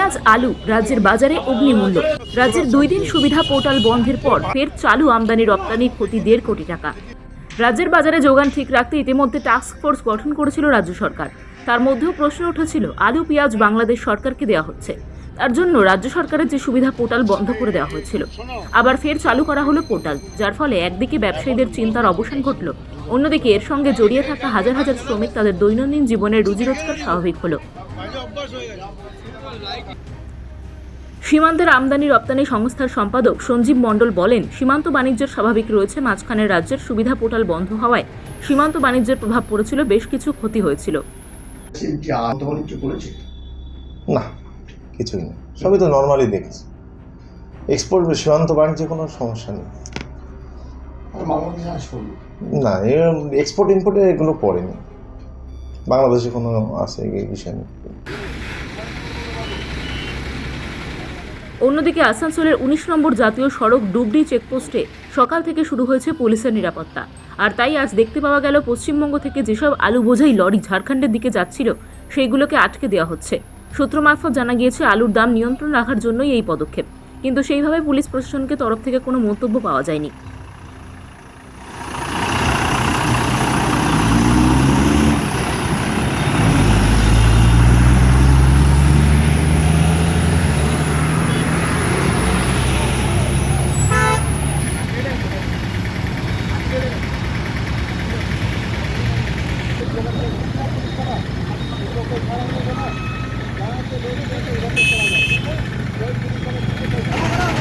পেঁয়াজ, আলু, রাজ্যের বাজারে অগ্নিমূল্য। রাজ্যের দুই দিন সুবিধা পোর্টাল বন্ধের পর ফের চালু আমদানি রপ্তানি ক্ষতি দেড় কোটি টাকা। রাজ্যের বাজারে যোগান ঠিক রাখতে ইতিমধ্যে টাস্ক ফোর্স গঠন করেছিল রাজ্য সরকার। তার মধ্যেও প্রশ্ন উঠেছিল, আলু, পেঁয়াজ বাংলাদেশ সরকারকে দেওয়া হচ্ছে। তার জন্য রাজ্য সরকারের যে সুবিধা পোর্টাল বন্ধ করে দেওয়া হয়েছিল। আবার ফের চালু করা হলো পোর্টাল, যার ফলে একদিকে ব্যবসায়ীদের চিন্তার অবসান ঘটল, অন্যদিকে এর সঙ্গে জড়িয়ে থাকা হাজার হাজার শ্রমিক তাদের দৈনন্দিন জীবনের রুজি রোজগার স্বাভাবিক হলো। সীমান্তের আমদানি রপ্তানি সংস্থার সম্পাদক সঞ্জীব মণ্ডল বলেন সীমান্ত বাণিজ্যের স্বাভাবিক রয়েছে মাঝখানে রাজ্যের সুবিধা পোর্টাল বন্ধ হওয়ায়। সীমান্ত বাণিজ্যের প্রভাব পড়েছিল বেশ কিছু ক্ষতি হয়েছিল। না কিছুই না সবই তো নর্মালি দেখছি। এক্সপোর্ট সীমান্ত বাণিজ্যে কোনো সমস্যা নেই। না এক্সপোর্ট ইম্পোর্টে এগুলো পড়েনি। বাংলাদেশে কোনো আছে এই বিষয় নেই। অন্যদিকে আসানসোলের উনিশ নম্বর জাতীয় সড়ক ডুবডি চেকপোস্টে সকাল থেকে শুরু হয়েছে পুলিশের নিরাপত্তা। আর তাই আজ দেখতে পাওয়া গেল, পশ্চিমবঙ্গ থেকে যেসব আলু বোঝাই লরি ঝাড়খণ্ডের দিকে যাচ্ছিল, সেইগুলোকে আটকে দেওয়া হচ্ছে। সূত্র মারফত জানা গিয়েছে, আলুর দাম নিয়ন্ত্রণ রাখার জন্যই এই পদক্ষেপ। কিন্তু সেইভাবে পুলিশ প্রশাসনকে তরফ থেকে কোনো মন্তব্য পাওয়া যায়নি। Thank you.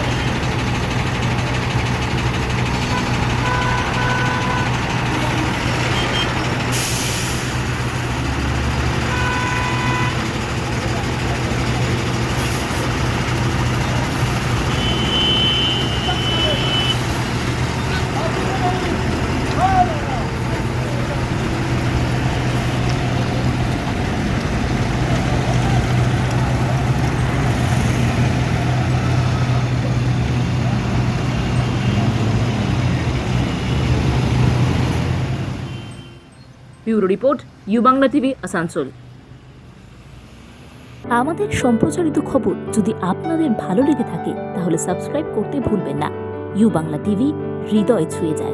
Bureau report, U Bangla TV, Asansol. আমাদের সম্প্রচারিত খবর যদি আপনাদের ভালো লেগে থাকে, তাহলে সাবস্ক্রাইব করতে ভুলবেন না। ইউ বাংলা টিভি, হৃদয় ছুঁয়ে যায়।